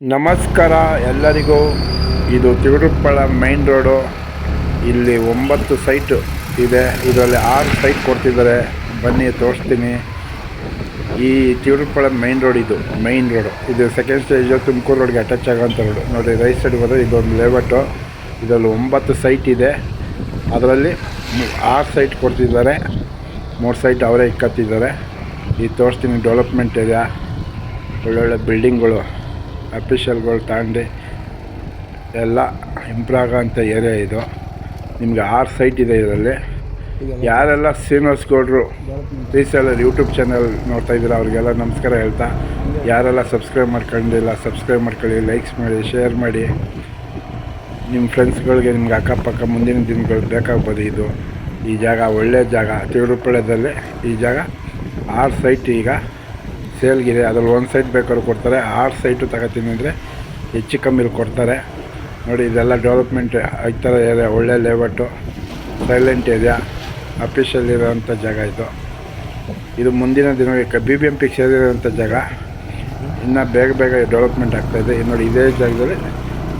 ನಮಸ್ಕಾರ ಎಲ್ಲರಿಗೂ. ಇದು ತಿರುಪ್ಪಳ ಮೈನ್ ರೋಡು ಇಲ್ಲಿ ಒಂಬತ್ತು ಸೈಟು ಇದೆ. ಇದರಲ್ಲಿ ಆರು ಸೈಟ್ ಕೊಡ್ತಿದ್ದಾರೆ. ಬನ್ನಿ, ತೋರಿಸ್ತೀನಿ. ಈ ತಿರುಪ್ಪಳ ಮೈನ್ ರೋಡ್ ಇದು ಮೈನ್ ರೋಡು ಇದು ಸೆಕೆಂಡ್ ಸ್ಟೇಜು ತುಮಕೂರು ರೋಡ್ಗೆ ಅಟ್ಯಾಚ್ ಆಗೋಂಥ ರೋಡು ನೋಡಿ ರೈಟ್ ಸೈಡ್ ಹೋದರೆ ಇದೊಂದು ಲೇಔಟು ಇದರಲ್ಲಿ ಒಂಬತ್ತು ಸೈಟ್ ಇದೆ. ಅದರಲ್ಲಿ ಆರು ಸೈಟ್ ಕೊಡ್ತಿದ್ದಾರೆ. ಮೂರು ಸೈಟ್ ಅವರೇ ಇಕ್ಕತ್ತಿದ್ದಾರೆ. ಈ ತೋರಿಸ್ತೀನಿ ಡೆವಲಪ್ಮೆಂಟ್ ಏರಿಯಾ ಒಳ್ಳೊಳ್ಳೆ ಬಿಲ್ಡಿಂಗ್ಗಳು ಅಫಿಷಿಯಲ್ಗಳು ತಗೊಂಡು ಎಲ್ಲ ಇಂಪ್ರೂವ್ ಆಗೋಂಥ ಏರಿಯಾ ಇದು. ನಿಮಗೆ ಆರು ಸೈಟ್ ಇದೆ ಇದರಲ್ಲಿ. ಯಾರೆಲ್ಲ ಸೀನಿಯರ್ಸ್ ಗೌಡ್ರು ರೀಸೆಲ್ಲರ್ ಯೂಟ್ಯೂಬ್ ಚಾನಲ್ ನೋಡ್ತಾ ಇದ್ದೀರ ಅವ್ರಿಗೆಲ್ಲ ನಮಸ್ಕಾರ ಹೇಳ್ತಾ. ಯಾರೆಲ್ಲ ಸಬ್ಸ್ಕ್ರೈಬ್ ಮಾಡ್ಕೊಂಡಿಲ್ಲ ಸಬ್ಸ್ಕ್ರೈಬ್ ಮಾಡ್ಕೊಳ್ಳಿ ಲೈಕ್ಸ್ ಮಾಡಿ ಶೇರ್ ಮಾಡಿ. ನಿಮ್ಮ ಫ್ರೆಂಡ್ಸ್ಗಳಿಗೆ ನಿಮ್ಗೆ ಅಕ್ಕಪಕ್ಕ ಮುಂದಿನ ದಿನಗಳು ಬೇಕಾಗ್ಬೋದು ಇದು. ಈ ಜಾಗ ಒಳ್ಳೆಯ ಜಾಗ ತಿರುಪಳ್ಯದಲ್ಲಿ ಈ ಜಾಗ. ಆರು ಸೈಟ್ ಈಗ ಸೇಲ್ಗಿದೆ. ಅದ್ರಲ್ಲಿ ಒಂದು ಸೈಟ್ ಬೇಕಾದ್ರೂ ಕೊಡ್ತಾರೆ. ಆರು ಸೈಟು ತಗೋತೀನಿ ಅಂದರೆ ಹೆಚ್ಚು ಕಮ್ಮಿಲಿ ಕೊಡ್ತಾರೆ. ನೋಡಿ, ಇದೆಲ್ಲ ಡೆವಲಪ್ಮೆಂಟ್ ಆಗ್ತಾರ ಏರಿಯಾ ಒಳ್ಳೆ ಲೇಔಟು ಸೈಲೆಂಟ್ ಏರಿಯಾ ಅಫಿಷಿಯಲ್ ಇರೋವಂಥ ಜಾಗ ಇದು. ಇದು ಮುಂದಿನ ದಿನ ಬಿ ಬಿ ಎಂ ಪಿಗೆ ಸೇರಿರೋಂಥ ಜಾಗ. ಇನ್ನು ಬೇಗ ಬೇಗ ಡೆವಲಪ್ಮೆಂಟ್ ಆಗ್ತಾಯಿದೆ ನೋಡಿ, ಇದೇ ಜಾಗದಲ್ಲಿ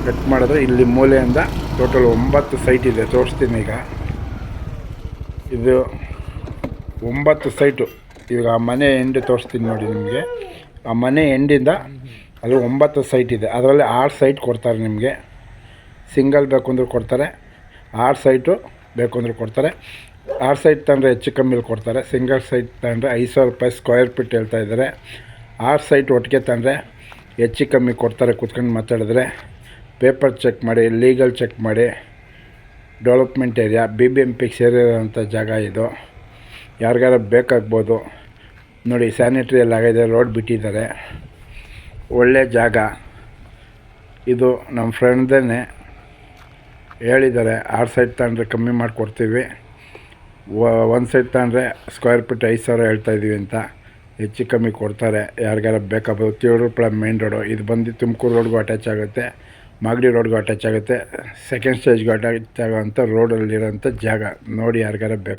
ಕಟ್ ಮಾಡಿದ್ರೆ ಇಲ್ಲಿ ಮೂಲೆಯಿಂದ ಟೋಟಲ್ ಒಂಬತ್ತು ಸೈಟ್ ಇದೆ. ತೋರಿಸ್ತೀನಿ ಈಗ. ಇದು ಒಂಬತ್ತು ಸೈಟು ಈಗ ಆ ಮನೆ ಎಂಡ್ ತೋರಿಸ್ತೀನಿ ನೋಡಿ ನಿಮಗೆ. ಆ ಮನೆ ಎಂಡಿಂದ ಅಲ್ಲಿ ಒಂಬತ್ತು ಸೈಟ್ ಇದೆ. ಅದರಲ್ಲಿ ಆರು ಸೈಟ್ ಕೊಡ್ತಾರೆ ನಿಮಗೆ. ಸಿಂಗಲ್ ಬೇಕು ಅಂದ್ರೆ ಕೊಡ್ತಾರೆ. ಆರು ಸೈಟು ಬೇಕು ಅಂದ್ರೆ ಕೊಡ್ತಾರೆ. ಆರು ಸೈಟ್ ತಂದರೆ ಹೆಚ್ಚು ಕಮ್ಮಿಲಿ ಕೊಡ್ತಾರೆ. ಸಿಂಗಲ್ ಸೈಟ್ ತಗೊಂಡ್ರೆ ಐದು ಸಾವಿರ ರೂಪಾಯಿ ಸ್ಕ್ವೇರ್ ಫೀಟ್ ಹೇಳ್ತಾ ಇದ್ದಾರೆ. ಆರು ಸೈಟ್ ಒಟ್ಟಿಗೆ ತಂದರೆ ಹೆಚ್ಚು ಕಮ್ಮಿ ಕೊಡ್ತಾರೆ ಕೂತ್ಕೊಂಡು ಮಾತಾಡಿದ್ರೆ. ಪೇಪರ್ ಚೆಕ್ ಮಾಡಿ ಲೀಗಲ್ ಚೆಕ್ ಮಾಡಿ. Development area B B M ಪಿಗೆ ಸೇರಿರೋಂಥ ಜಾಗ ಇದು. ಯಾರಿಗಾರ ಬೇಕಾಗ್ಬೋದು. ನೋಡಿ ಸ್ಯಾನಿಟ್ರಿ ಎಲ್ಲ ಆಗಿದೆ ರೋಡ್ ಬಿಟ್ಟಿದ್ದಾರೆ. ಒಳ್ಳೆ ಜಾಗ. ಇದು ನಮ್ಮ ಫ್ರೆಂಡ್ದೇ ಹೇಳಿದ್ದಾರೆ, ಆರು ಸೈಡ್ ತಗೊಂಡ್ರೆ ಕಮ್ಮಿ ಮಾಡಿಕೊಡ್ತೀವಿ. ಒಂದು ಸೈಡ್ ತಗೊಂಡ್ರೆ ಸ್ಕ್ವೇರ್ ಫೀಟ್ ಐದು ಸಾವಿರ ಹೇಳ್ತಾಯಿದ್ದೀವಿ ಅಂತ. ಹೆಚ್ಚು ಕಮ್ಮಿ ಕೊಡ್ತಾರೆ. ಯಾರಿಗಾರ ಬೇಕಾಗ್ಬೋದು ತಿರುಪಳ ಮೇನ್ ರೋಡು ಇದು ಬಂದು ತುಮಕೂರು ರೋಡ್ಗೂ ಅಟ್ಯಾಚ್ ಆಗುತ್ತೆ. ಮಾಗಡಿ ರೋಡ್ಗೂ ಅಟ್ಯಾಚ್ ಆಗುತ್ತೆ. ಸೆಕೆಂಡ್ ಸ್ಟೇಜ್ಗೂ ಅಟ್ಯಾಚ್ ಆಗೋಂಥ ರೋಡಲ್ಲಿರೋಂಥ ಜಾಗ. ನೋಡಿ, ಯಾರಿಗಾರ ಬೇಕು.